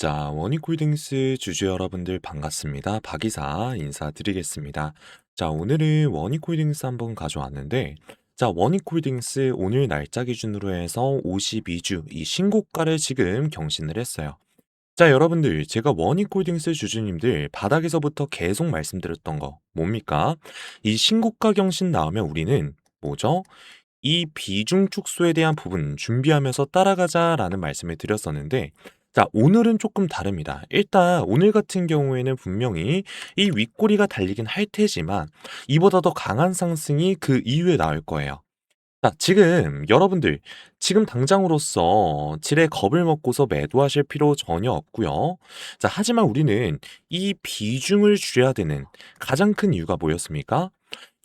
자, 원익홀딩스 주주 여러분들 반갑습니다. 박이사 인사드리겠습니다. 자, 오늘은 원익홀딩스 한번 가져왔는데, 자, 원익홀딩스 오늘 날짜 기준으로 해서 52주 이 신고가를 지금 경신을 했어요. 자, 여러분들, 제가 원익홀딩스 주주님들 바닥에서부터 계속 말씀드렸던 거 뭡니까? 이 신고가 경신 나오면 우리는 뭐죠? 이 비중 축소에 대한 부분 준비하면서 따라가자라는 말씀을 드렸었는데, 자, 오늘은 조금 다릅니다. 일단 오늘 같은 경우에는 분명히 이 윗꼬리가 달리긴 할 테지만 이보다 더 강한 상승이 그 이후에 나올 거예요. 자, 지금 여러분들 지금 당장으로서 지레 겁을 먹고서 매도하실 필요 전혀 없고요. 자, 하지만 우리는 이 비중을 줄여야 되는 가장 큰 이유가 뭐였습니까?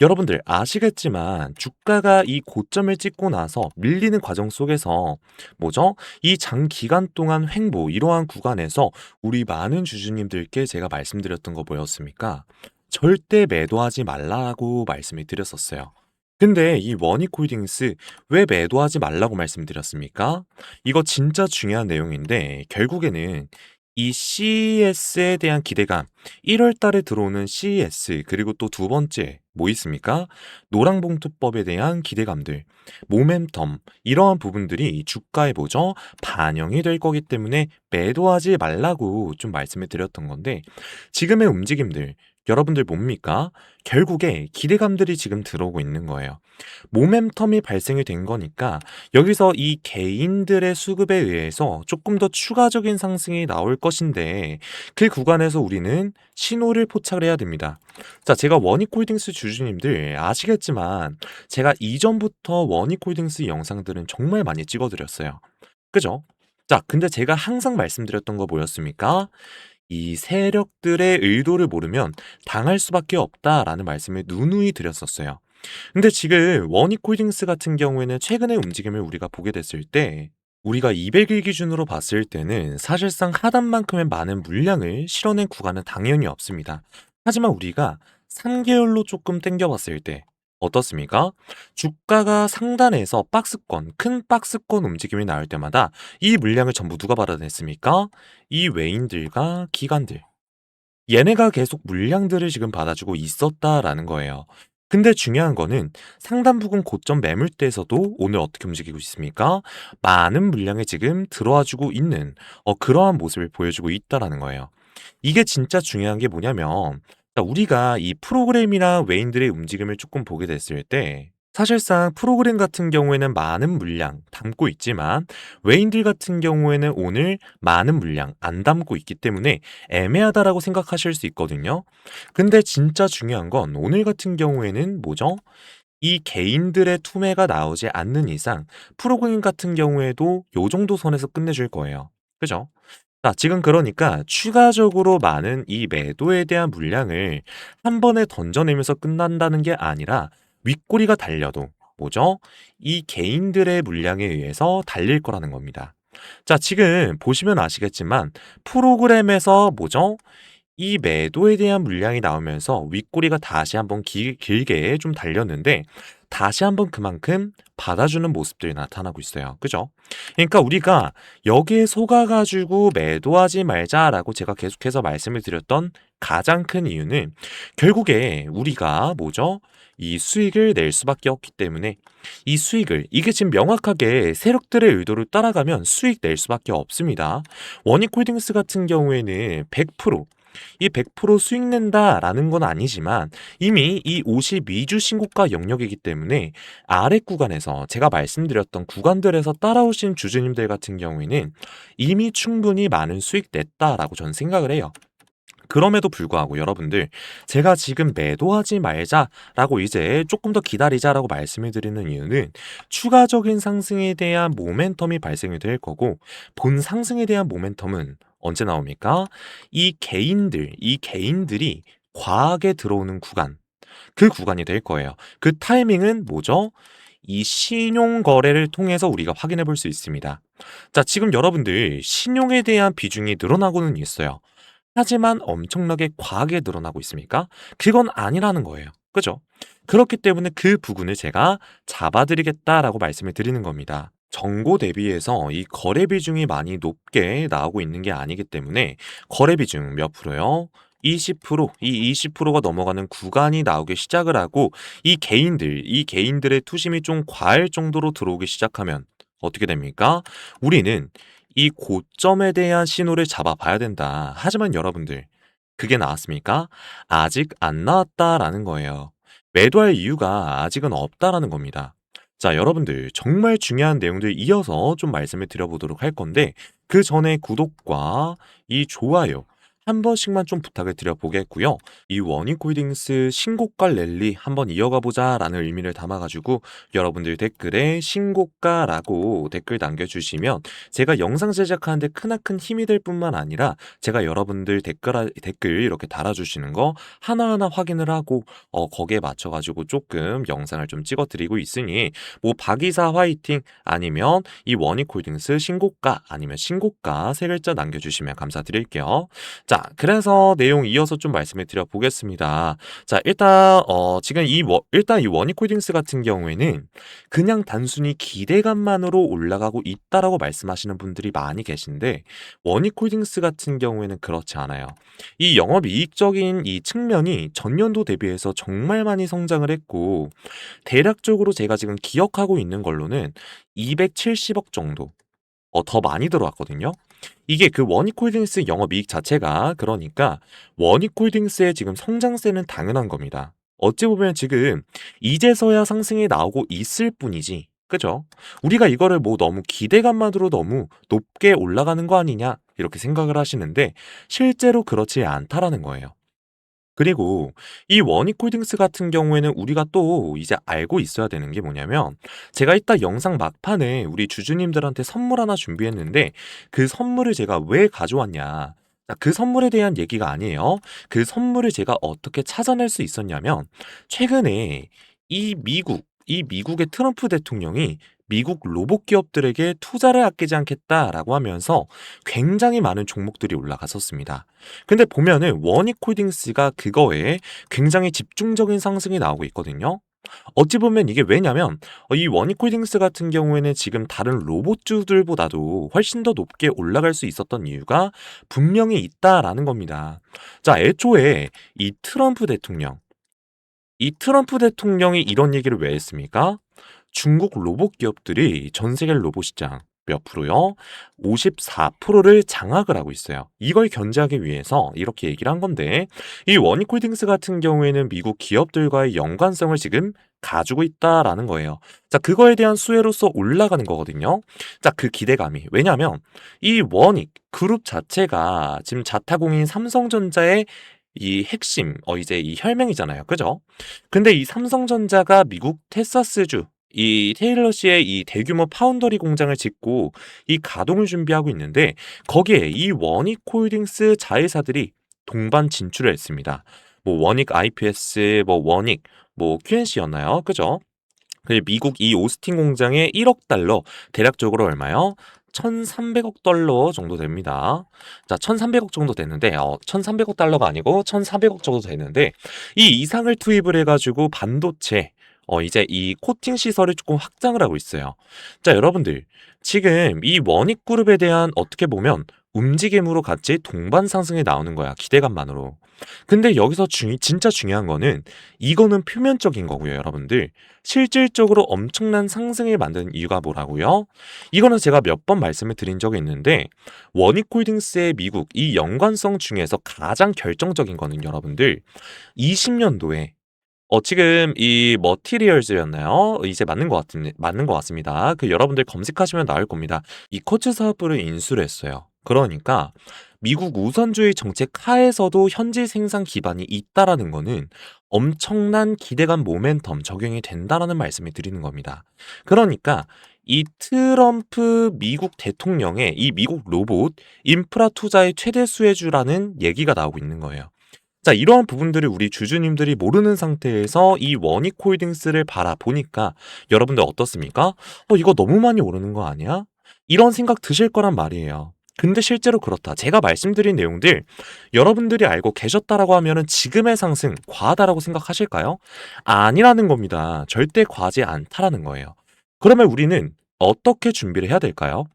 여러분들 아시겠지만 주가가 이 고점을 찍고 나서 밀리는 과정 속에서 뭐죠? 이 장 기간 동안 횡보 이러한 구간에서 우리 많은 주주님들께 제가 말씀드렸던 거 뭐였습니까? 절대 매도하지 말라고 말씀을 드렸었어요. 근데 이 원익 홀딩스 왜 매도하지 말라고 말씀드렸습니까? 이거 진짜 중요한 내용인데 결국에는 이 CES에 대한 기대감, 1월 달에 들어오는 CES, 그리고 또 두 번째, 뭐 있습니까? 노랑봉투법에 대한 기대감들, 모멘텀, 이러한 부분들이 이 주가에 뭐죠? 반영이 될 거기 때문에 매도하지 말라고 좀 말씀을 드렸던 건데, 지금의 움직임들, 여러분들 뭡니까? 결국에 기대감들이 지금 들어오고 있는 거예요. 모멘텀이 발생이 된 거니까 여기서 이 개인들의 수급에 의해서 조금 더 추가적인 상승이 나올 것인데 그 구간에서 우리는 신호를 포착을 해야 됩니다. 자, 제가 원익홀딩스 주주님들 아시겠지만 제가 이전부터 원익홀딩스 영상들은 정말 많이 찍어드렸어요. 그죠? 자, 근데 제가 항상 말씀드렸던 거 뭐였습니까? 이 세력들의 의도를 모르면 당할 수밖에 없다라는 말씀을 누누이 드렸었어요. 근데 지금 원익홀딩스 같은 경우에는 최근의 움직임을 우리가 보게 됐을 때 우리가 200일 기준으로 봤을 때는 사실상 하단만큼의 많은 물량을 실어낸 구간은 당연히 없습니다. 하지만 우리가 3개월로 조금 땡겨봤을 때 어떻습니까? 주가가 상단에서 박스권, 큰 박스권 움직임이 나올 때마다 이 물량을 전부 누가 받아냈습니까? 이 외인들과 기관들. 얘네가 계속 물량들을 지금 받아주고 있었다라는 거예요. 근데 중요한 거는 상단 부근 고점 매물대에서도 오늘 어떻게 움직이고 있습니까? 많은 물량이 지금 들어와 주고 있는 어, 그러한 모습을 보여주고 있다라는 거예요. 이게 진짜 중요한 게 뭐냐면 자, 우리가 이 프로그램이나 외인들의 움직임을 조금 보게 됐을 때 사실상 프로그램 같은 경우에는 많은 물량 담고 있지만 외인들 같은 경우에는 오늘 많은 물량 안 담고 있기 때문에 애매하다라고 생각하실 수 있거든요. 근데 진짜 중요한 건 오늘 같은 경우에는 뭐죠? 이 개인들의 투매가 나오지 않는 이상 프로그램 같은 경우에도 요 정도 선에서 끝내줄 거예요. 그죠? 자, 지금 그러니까 추가적으로 많은 이 매도에 대한 물량을 한 번에 던져내면서 끝난다는 게 아니라 윗꼬리가 달려도 뭐죠? 이 개인들의 물량에 의해서 달릴 거라는 겁니다. 자, 지금 보시면 아시겠지만 프로그램에서 뭐죠? 이 매도에 대한 물량이 나오면서 윗꼬리가 다시 한번 기, 길게 좀 달렸는데 다시 한번 그만큼 받아주는 모습들이 나타나고 있어요. 그죠? 그러니까 우리가 여기에 속아가지고 매도하지 말자라고 제가 계속해서 말씀을 드렸던 가장 큰 이유는 결국에 우리가 뭐죠? 이 수익을 낼 수밖에 없기 때문에 이 수익을 이게 지금 명확하게 세력들의 의도를 따라가면 수익 낼 수밖에 없습니다. 원익 홀딩스 같은 경우에는 100% 이 100% 수익 낸다라는 건 아니지만 이미 이 52주 신고가 영역이기 때문에 아래 구간에서 제가 말씀드렸던 구간들에서 따라오신 주주님들 같은 경우에는 이미 충분히 많은 수익 냈다라고 저는 생각을 해요. 그럼에도 불구하고 여러분들 제가 지금 매도하지 말자라고 이제 조금 더 기다리자라고 말씀을 드리는 이유는 추가적인 상승에 대한 모멘텀이 발생이 될 거고 본 상승에 대한 모멘텀은 언제 나옵니까? 이 개인들, 이 개인들이 과하게 들어오는 구간, 그 구간이 될 거예요. 그 타이밍은 뭐죠? 이 신용 거래를 통해서 우리가 확인해 볼 수 있습니다. 자, 지금 여러분들 신용에 대한 비중이 늘어나고는 있어요. 하지만 엄청나게 과하게 늘어나고 있습니까? 그건 아니라는 거예요. 그죠? 그렇기 때문에 그 부분을 제가 잡아드리겠다라고 말씀을 드리는 겁니다. 정고 대비해서 이 거래 비중이 많이 높게 나오고 있는 게 아니기 때문에 거래 비중 몇 프로요? 20%, 이 20%가 넘어가는 구간이 나오기 시작을 하고 이 개인들, 이 개인들의 투심이 좀 과할 정도로 들어오기 시작하면 어떻게 됩니까? 우리는 이 고점에 대한 신호를 잡아봐야 된다. 하지만 여러분들, 그게 나왔습니까? 아직 안 나왔다라는 거예요. 매도할 이유가 아직은 없다라는 겁니다. 자, 여러분들 정말 중요한 내용들 이어서 좀 말씀을 드려보도록 할 건데 그 전에 구독과 이 좋아요 한 번씩만 좀 부탁을 드려보겠고요. 이 원익홀딩스 신고가 랠리 한번 이어가 보자 라는 의미를 담아가지고 여러분들 댓글에 신고가라고 댓글 남겨주시면 제가 영상 제작하는데 크나큰 힘이 될 뿐만 아니라 제가 여러분들 댓글 댓글 이렇게 달아주시는 거 하나하나 확인을 하고 어, 거기에 맞춰가지고 조금 영상을 좀 찍어드리고 있으니 뭐 박이사 화이팅 아니면 이 원익홀딩스 신고가 아니면 신고가 세 글자 남겨주시면 감사드릴게요. 자, 그래서 내용 이어서 좀 말씀을 드려 보겠습니다. 자, 일단 어 지금 이 워, 일단 이 원익홀딩스 같은 경우에는 그냥 단순히 기대감만으로 올라가고 있다라고 말씀하시는 분들이 많이 계신데 원익홀딩스 같은 경우에는 그렇지 않아요. 이 영업 이익적인 이 측면이 전년도 대비해서 정말 많이 성장을 했고 대략적으로 제가 지금 기억하고 있는 걸로는 270억 정도 어, 더 많이 들어왔거든요. 이게 그 원익홀딩스 영업이익 자체가 그러니까 원익홀딩스의 지금 성장세는 당연한 겁니다. 어찌 보면 지금 이제서야 상승이 나오고 있을 뿐이지. 그죠? 우리가 이거를 뭐 너무 기대감만으로 너무 높게 올라가는 거 아니냐 이렇게 생각을 하시는데 실제로 그렇지 않다라는 거예요. 그리고 이 원익 홀딩스 같은 경우에는 우리가 또 이제 알고 있어야 되는 게 뭐냐면 제가 이따 영상 막판에 우리 주주님들한테 선물 하나 준비했는데 그 선물을 제가 왜 가져왔냐. 그 선물에 대한 얘기가 아니에요. 그 선물을 제가 어떻게 찾아낼 수 있었냐면 최근에 이 미국, 이 미국의 트럼프 대통령이 미국 로봇 기업들에게 투자를 아끼지 않겠다라고 하면서 굉장히 많은 종목들이 올라갔었습니다. 근데 보면은 원익홀딩스가 그거 에 굉장히 집중적인 상승이 나오고 있거든요. 어찌 보면 이게 왜냐면 어, 이 원익홀딩스 같은 경우에는 지금 다른 로봇주들보다도 훨씬 더 높게 올라갈 수 있었던 이유가 분명히 있다라는 겁니다. 자, 애초에 이 트럼프 대통령 이 트럼프 대통령이 이런 얘기를 왜 했습니까? 중국 로봇 기업들이 전 세계 로봇 시장 몇 프로요? 54%를 장악을 하고 있어요. 이걸 견제하기 위해서 이렇게 얘기를 한 건데 이 원익홀딩스 같은 경우에는 미국 기업들과의 연관성을 지금 가지고 있다라는 거예요. 자, 그거에 대한 수혜로서 올라가는 거거든요. 자, 그 기대감이. 왜냐면 이 원익 그룹 자체가 지금 자타공인 삼성전자의 이 핵심, 어, 이제 이 혈맹이잖아요. 그죠? 근데 이 삼성전자가 미국 테사스주, 이 테일러 씨의 이 대규모 파운더리 공장을 짓고 이 가동을 준비하고 있는데 거기에 이 원익 홀딩스 자회사들이 동반 진출을 했습니다. 뭐 원익 IPS, 뭐 원익, 뭐 QNC였나요? 그죠? 그 미국 이 오스틴 공장에 1억 달러, 대략적으로 얼마요? 1,300억 달러 정도 됩니다. 자, 1,300억 정도 되는데, 어, 1,300억 달러가 아니고 1,400억 정도 되는데, 이 이상을 투입을 해가지고 반도체, 어, 이제 이 코팅 시설을 조금 확장을 하고 있어요. 자, 여러분들. 지금 이 원익 그룹에 대한 어떻게 보면 움직임으로 같이 동반 상승이 나오는 거야. 기대감만으로. 근데 여기서 중, 진짜 중요한 거는 이거는 표면적인 거고요, 여러분들. 실질적으로 엄청난 상승을 만든 이유가 뭐라고요? 이거는 제가 몇 번 말씀을 드린 적이 있는데 원익홀딩스의 미국 이 연관성 중에서 가장 결정적인 거는 여러분들 20년도에 어 지금 이 머티리얼즈였나요? 이제 맞는 것 같은 맞는 것 같습니다. 그 여러분들 검색하시면 나올 겁니다. 이 코츠 사업부를 인수를 했어요. 그러니까 미국 우선주의 정책 하에서도 현지 생산 기반이 있다라는 거는 엄청난 기대감 모멘텀 적용이 된다라는 말씀을 드리는 겁니다. 그러니까 이 트럼프 미국 대통령의 이 미국 로봇 인프라 투자의 최대 수혜주라는 얘기가 나오고 있는 거예요. 자, 이러한 부분들을 우리 주주님들이 모르는 상태에서 이 원익 홀딩스를 바라보니까 여러분들 어떻습니까? 어, 이거 너무 많이 오르는 거 아니야? 이런 생각 드실 거란 말이에요. 근데 실제로 그렇다. 제가 말씀드린 내용들 여러분들이 알고 계셨다라고 하면은 지금의 상승 과하다라고 생각하실까요? 아니라는 겁니다. 절대 과하지 않다라는 거예요. 그러면 우리는 어떻게 준비를 해야 될까요?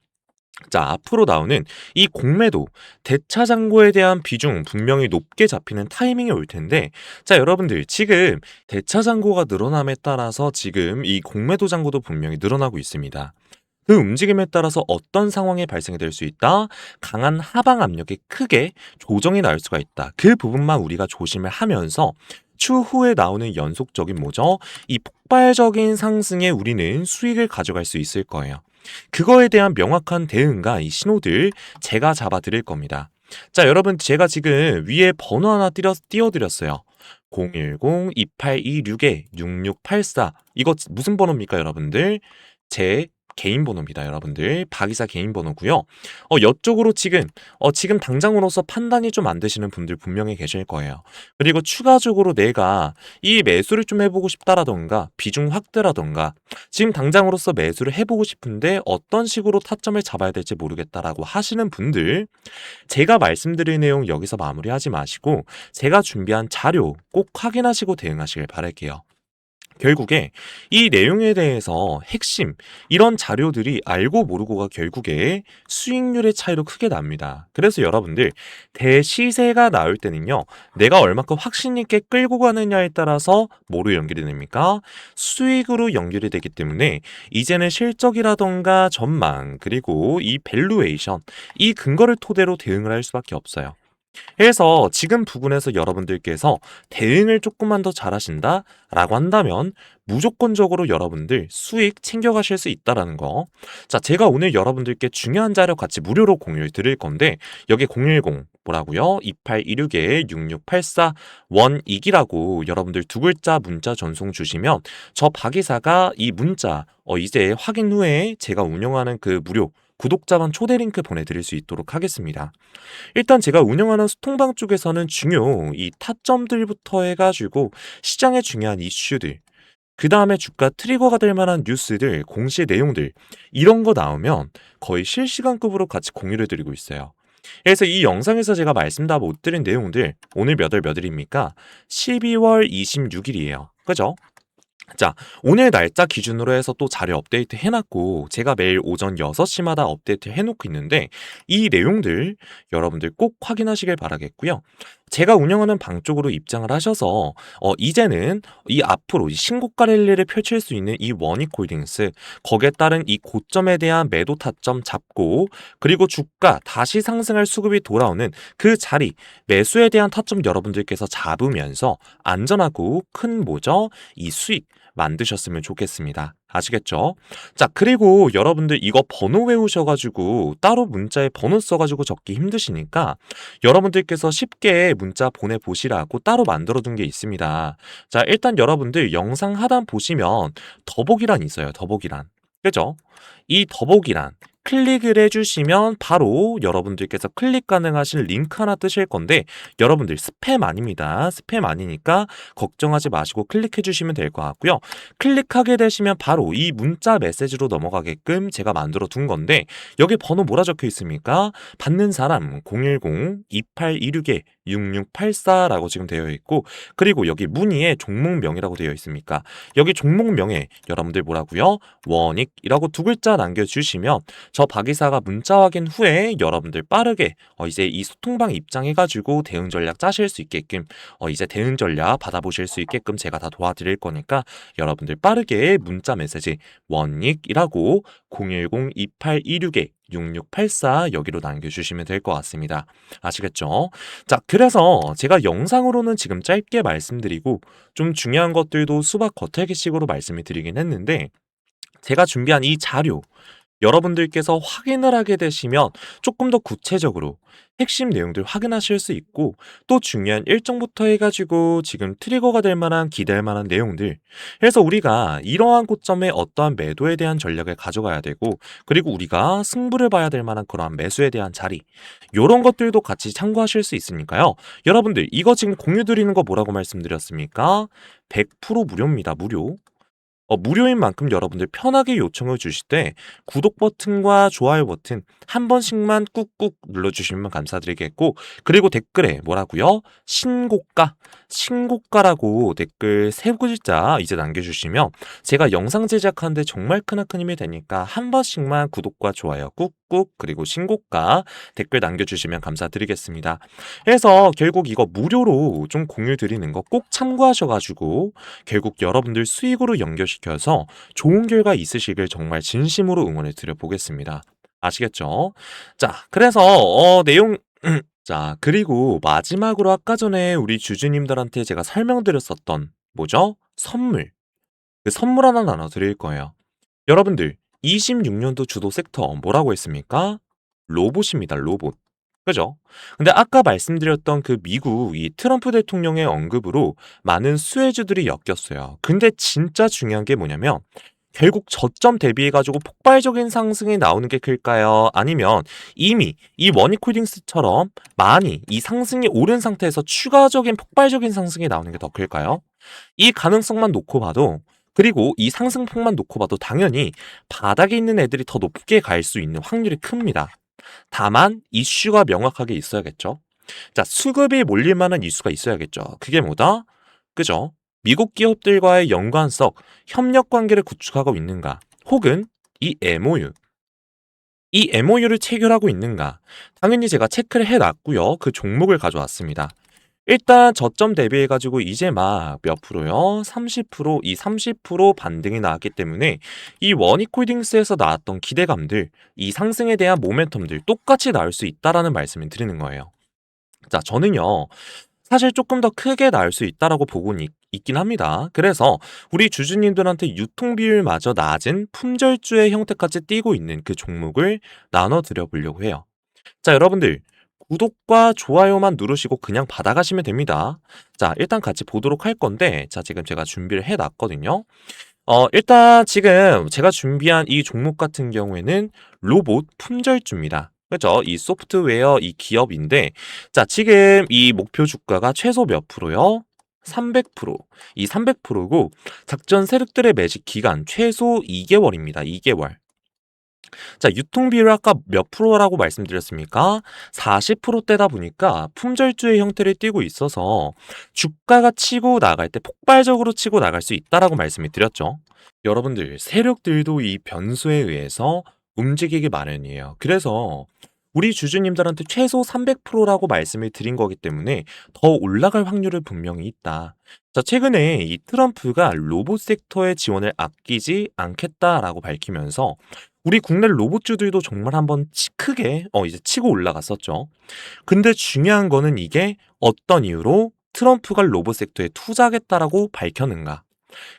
자, 앞으로 나오는 이 공매도, 대차장고에 대한 비중 분명히 높게 잡히는 타이밍이 올 텐데, 자, 여러분들, 지금 대차장고가 늘어남에 따라서 지금 이 공매도 잔고도 분명히 늘어나고 있습니다. 그 움직임에 따라서 어떤 상황이 발생이 될 수 있다? 강한 하방 압력이 크게 조정이 날 수가 있다. 그 부분만 우리가 조심을 하면서 추후에 나오는 연속적인 뭐죠? 이 폭발적인 상승에 우리는 수익을 가져갈 수 있을 거예요. 그거에 대한 명확한 대응과 이 신호들 제가 잡아 드릴 겁니다. 자, 여러분 제가 지금 위에 번호 하나 띄워, 띄워드렸어요. 010-2826-6684 이거 무슨 번호입니까 여러분들? 제 개인 번호입니다, 여러분들. 박이사 개인 번호고요. 어, 이쪽으로 지금 어, 지금 당장으로서 판단이 좀 안 되시는 분들 분명히 계실 거예요. 그리고 추가적으로 내가 이 매수를 좀 해보고 싶다라던가 비중 확대라던가 지금 당장으로서 매수를 해보고 싶은데 어떤 식으로 타점을 잡아야 될지 모르겠다라고 하시는 분들 제가 말씀드릴 내용 여기서 마무리하지 마시고 제가 준비한 자료 꼭 확인하시고 대응하시길 바랄게요. 결국에 이 내용에 대해서 핵심 이런 자료들이 알고 모르고가 결국에 수익률의 차이로 크게 납니다. 그래서 여러분들 대시세가 나올 때는요. 내가 얼마큼 확신 있게 끌고 가느냐에 따라서 뭐로 연결이 됩니까? 수익으로 연결이 되기 때문에 이제는 실적이라던가 전망 그리고 이 밸류에이션 이 근거를 토대로 대응을 할 수밖에 없어요. 그래서 지금 부분에서 여러분들께서 대응을 조금만 더 잘하신다 라고 한다면 무조건적으로 여러분들 수익 챙겨가실 수 있다라는 거. 자, 제가 오늘 여러분들께 중요한 자료 같이 무료로 공유를 드릴 건데 여기 010 뭐라고요? 2816-6684 원익이라고 여러분들 두 글자 문자 전송 주시면 저 박이사가 이 문자 어 이제 확인 후에 제가 운영하는 그 무료 구독자만 초대 링크 보내드릴 수 있도록 하겠습니다. 일단 제가 운영하는 수통방 쪽에서는 중요 이 타점들부터 해가지고 시장에 중요한 이슈들 그 다음에 주가 트리거가 될 만한 뉴스들, 공시 내용들 이런 거 나오면 거의 실시간급으로 같이 공유를 드리고 있어요. 그래서 이 영상에서 제가 말씀 다 못 드린 내용들 오늘 몇월 몇일입니까? 12월 26일이에요. 그죠? 자, 오늘 날짜 기준으로 해서 또 자료 업데이트 해놨고, 제가 매일 오전 6시마다 업데이트 해놓고 있는데, 이 내용들 여러분들 꼭 확인하시길 바라겠고요. 제가 운영하는 방 쪽으로 입장을 하셔서, 어, 이제는 이 앞으로 이 신고가 랠리를 펼칠 수 있는 이 원익 홀딩스, 거기에 따른 이 고점에 대한 매도 타점 잡고, 그리고 주가 다시 상승할 수급이 돌아오는 그 자리, 매수에 대한 타점 여러분들께서 잡으면서 안전하고 큰 뭐죠? 이 수익, 만드셨으면 좋겠습니다. 아시겠죠? 자, 그리고 여러분들 이거 번호 외우셔가지고 따로 문자에 번호 써가지고 적기 힘드시니까 여러분들께서 쉽게 문자 보내보시라고 따로 만들어둔 게 있습니다. 자, 일단 여러분들 영상 하단 보시면 더보기란 있어요. 더보기란. 그죠? 이 더보기란 클릭을 해주시면 바로 여러분들께서 클릭 가능하신 링크 하나 뜨실 건데 여러분들 스팸 아닙니다. 스팸 아니니까 걱정하지 마시고 클릭해 주시면 될 것 같고요. 클릭하게 되시면 바로 이 문자 메시지로 넘어가게끔 제가 만들어 둔 건데 여기 번호 뭐라 적혀 있습니까? 받는 사람 010-2826에 6684라고 지금 되어 있고 그리고 여기 문의에 종목명이라고 되어 있습니까? 여기 종목명에 여러분들 뭐라고요? 원익이라고 두 글자 남겨주시면 저 박이사가 문자 확인 후에 여러분들 빠르게 어 이제 이 소통방 입장해가지고 대응 전략 짜실 수 있게끔 어 이제 대응 전략 받아보실 수 있게끔 제가 다 도와드릴 거니까 여러분들 빠르게 문자 메시지 원익이라고 010-2826에 6684 여기로 남겨주시면 될 것 같습니다. 아시겠죠? 자, 그래서 제가 영상으로는 지금 짧게 말씀드리고 좀 중요한 것들도 수박 겉핥기식으로 말씀을 드리긴 했는데 제가 준비한 이 자료 여러분들께서 확인을 하게 되시면 조금 더 구체적으로 핵심 내용들 확인하실 수 있고 또 중요한 일정부터 해가지고 지금 트리거가 될 만한 기대할 만한 내용들. 그래서 우리가 이러한 고점에 어떠한 매도에 대한 전략을 가져가야 되고 그리고 우리가 승부를 봐야 될 만한 그러한 매수에 대한 자리 요런 것들도 같이 참고하실 수 있으니까요. 여러분들 이거 지금 공유 드리는 거 뭐라고 말씀드렸습니까? 100% 무료입니다 무료 어 무료인 만큼 여러분들 편하게 요청을 주실 때 구독 버튼과 좋아요 버튼 한 번씩만 꾹꾹 눌러주시면 감사드리겠고 그리고 댓글에 뭐라고요? 신고가, 신고가라고 댓글 세 글자 이제 남겨주시면 제가 영상 제작하는데 정말 크나큰 힘이 되니까 한 번씩만 구독과 좋아요 꾹꾹 그리고 신고가 댓글 남겨주시면 감사드리겠습니다. 그래서 결국 이거 무료로 좀 공유 드리는 거 꼭 참고하셔가지고 결국 여러분들 수익으로 연결시 켜서 좋은 결과 있으시길 정말 진심으로 응원을 드려보겠습니다. 아시겠죠? 자, 그래서 어, 내용 자, 그리고 마지막으로 아까 전에 우리 주주님들한테 제가 설명드렸었던 뭐죠? 선물. 그 선물 하나 나눠 드릴 거예요. 여러분들, 26년도 주도 섹터 뭐라고 했습니까? 로봇입니다, 로봇. 그죠? 근데 아까 말씀드렸던 그 미국 이 트럼프 대통령의 언급으로 많은 수혜주들이 엮였어요. 근데 진짜 중요한 게 뭐냐면 결국 저점 대비해가지고 폭발적인 상승이 나오는 게 클까요? 아니면 이미 이 원익홀딩스처럼 많이 이 상승이 오른 상태에서 추가적인 폭발적인 상승이 나오는 게 더 클까요? 이 가능성만 놓고 봐도 그리고 이 상승폭만 놓고 봐도 당연히 바닥에 있는 애들이 더 높게 갈 수 있는 확률이 큽니다. 다만 이슈가 명확하게 있어야겠죠. 자, 수급이 몰릴 만한 이슈가 있어야겠죠. 그게 뭐다? 그죠? 미국 기업들과의 연관성, 협력 관계를 구축하고 있는가? 혹은 이 MOU, 이 MOU를 체결하고 있는가? 당연히 제가 체크를 해놨고요. 그 종목을 가져왔습니다. 일단 저점 대비해 가지고 이제 막 몇 프로요? 30%, 이 30% 반등이 나왔기 때문에 이 원익홀딩스에서 나왔던 기대감들, 이 상승에 대한 모멘텀들 똑같이 나올 수 있다라는 말씀을 드리는 거예요. 자, 저는요. 사실 조금 더 크게 나올 수 있다라고 보고는 있, 있긴 합니다. 그래서 우리 주주님들한테 유통 비율마저 낮은 품절주의 형태까지 띄고 있는 그 종목을 나눠 드려 보려고 해요. 자, 여러분들 구독과 좋아요만 누르시고 그냥 받아가시면 됩니다. 자, 일단 같이 보도록 할 건데, 자, 지금 제가 준비를 해 놨거든요. 어, 일단 지금 제가 준비한 이 종목 같은 경우에는 로봇 품절주입니다. 그죠? 이 소프트웨어 이 기업인데, 자, 지금 이 목표 주가가 최소 몇 프로요? 300%. 이 300%고, 작전 세력들의 매직 기간 최소 2개월입니다. 2개월. 자, 유통 비율 아까 몇 프로라고 말씀드렸습니까? 40%대다 보니까 품절주의 형태를 띠고 있어서 주가가 치고 나갈 때 폭발적으로 치고 나갈 수 있다라고 말씀을 드렸죠. 여러분들, 세력들도 이 변수에 의해서 움직이기 마련이에요. 그래서 우리 주주님들한테 최소 300%라고 말씀을 드린 거기 때문에 더 올라갈 확률은 분명히 있다. 자, 최근에 이 트럼프가 로봇 섹터의 지원을 아끼지 않겠다라고 밝히면서 우리 국내 로봇주들도 정말 한번 치- 크게 어 이제 치고 올라갔었죠. 근데 중요한 거는 이게 어떤 이유로 트럼프가 로봇 섹터에 투자하겠다라고 밝혔는가?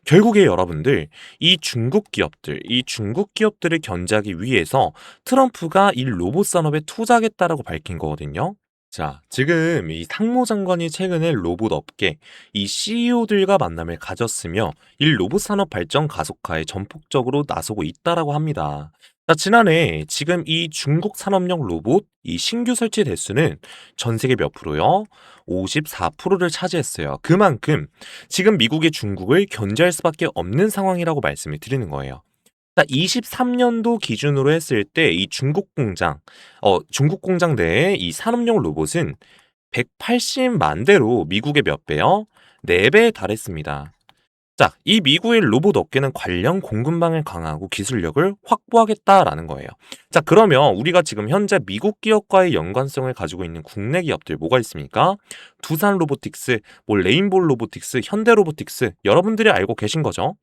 결국에 여러분들 이 중국 기업들, 이 중국 기업들을 견제하기 위해서 트럼프가 이 로봇 산업에 투자하겠다라고 밝힌 거거든요. 자, 지금 이 상무 장관이 최근에 로봇 업계 이 CEO들과 만남을 가졌으며 이 로봇 산업 발전 가속화에 전폭적으로 나서고 있다라고 합니다. 자, 지난해 지금 이 중국 산업용 로봇 이 신규 설치 대수는 전 세계 몇 프로요? 54%를 차지했어요. 그만큼 지금 미국이 중국을 견제할 수밖에 없는 상황이라고 말씀을 드리는 거예요. 23년도 기준으로 했을 때 이 중국 공장, 어, 중국 공장 내에 이 산업용 로봇은 180만 대로 미국의 몇 배요? 4배에 달했습니다. 자, 이 미국의 로봇 업계는 관련 공급망을 강화하고 기술력을 확보하겠다라는 거예요. 자, 그러면 우리가 지금 현재 미국 기업과의 연관성을 가지고 있는 국내 기업들 뭐가 있습니까? 두산 로보틱스, 뭐 레인볼 로보틱스, 현대 로보틱스 여러분들이 알고 계신 거죠.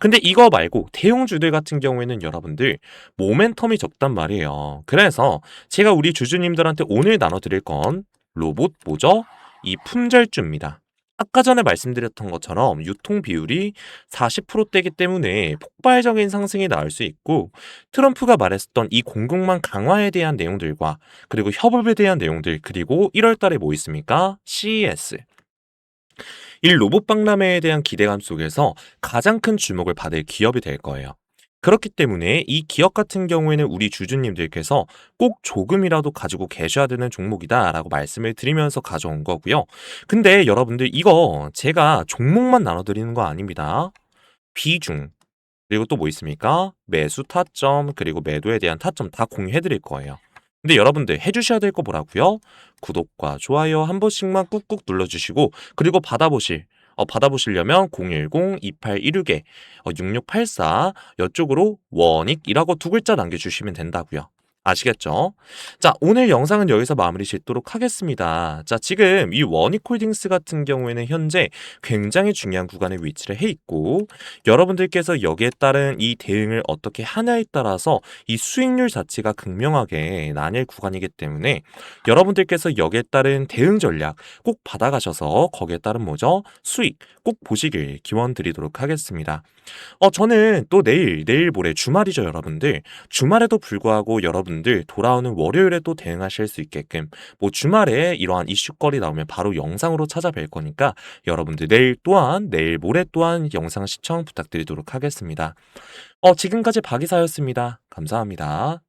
근데 이거 말고 대형주들 같은 경우에는 여러분들 모멘텀이 적단 말이에요. 그래서 제가 우리 주주님들한테 오늘 나눠드릴 건 로봇 뭐죠? 이 품절주입니다. 아까 전에 말씀드렸던 것처럼 유통 비율이 40%대이기 때문에 폭발적인 상승이 나올 수 있고 트럼프가 말했었던 이 공급망 강화에 대한 내용들과 그리고 협업에 대한 내용들 그리고 1월 달에 뭐 있습니까? CES 이 로봇 박람회에 대한 기대감 속에서 가장 큰 주목을 받을 기업이 될 거예요. 그렇기 때문에 이 기업 같은 경우에는 우리 주주님들께서 꼭 조금이라도 가지고 계셔야 되는 종목이다라고 말씀을 드리면서 가져온 거고요. 근데 여러분들 이거 제가 종목만 나눠드리는 거 아닙니다. 비중, 그리고 또 뭐 있습니까? 매수 타점, 그리고 매도에 대한 타점 다 공유해 드릴 거예요. 근데 여러분들 해 주셔야 될 거 뭐라고요? 구독과 좋아요 한 번씩만 꾹꾹 눌러 주시고 그리고 받아보실 어, 받아보시려면 010-2816에 어, 6684 이쪽으로 원익이라고 두 글자 남겨주시면 된다고요. 아시겠죠? 자, 오늘 영상은 여기서 마무리 짓도록 하겠습니다. 자, 지금 이 원익홀딩스 같은 경우에는 현재 굉장히 중요한 구간에 위치를 해 있고 여러분들께서 여기에 따른 이 대응을 어떻게 하냐에 따라서 이 수익률 자체가 극명하게 나뉠 구간이기 때문에 여러분들께서 여기에 따른 대응 전략 꼭 받아가셔서 거기에 따른 뭐죠? 수익 꼭 보시길 기원 드리도록 하겠습니다. 어, 저는 또 내일, 내일 모레 주말이죠, 여러분들. 주말에도 불구하고 여러 분들 돌아오는 월요일에 또 대응하실 수 있게끔 뭐 주말에 이러한 이슈거리 나오면 바로 영상으로 찾아뵐 거니까 여러분들 내일 또한, 내일 모레 또한 영상 시청 부탁드리도록 하겠습니다. 어, 지금까지 박이사였습니다. 감사합니다.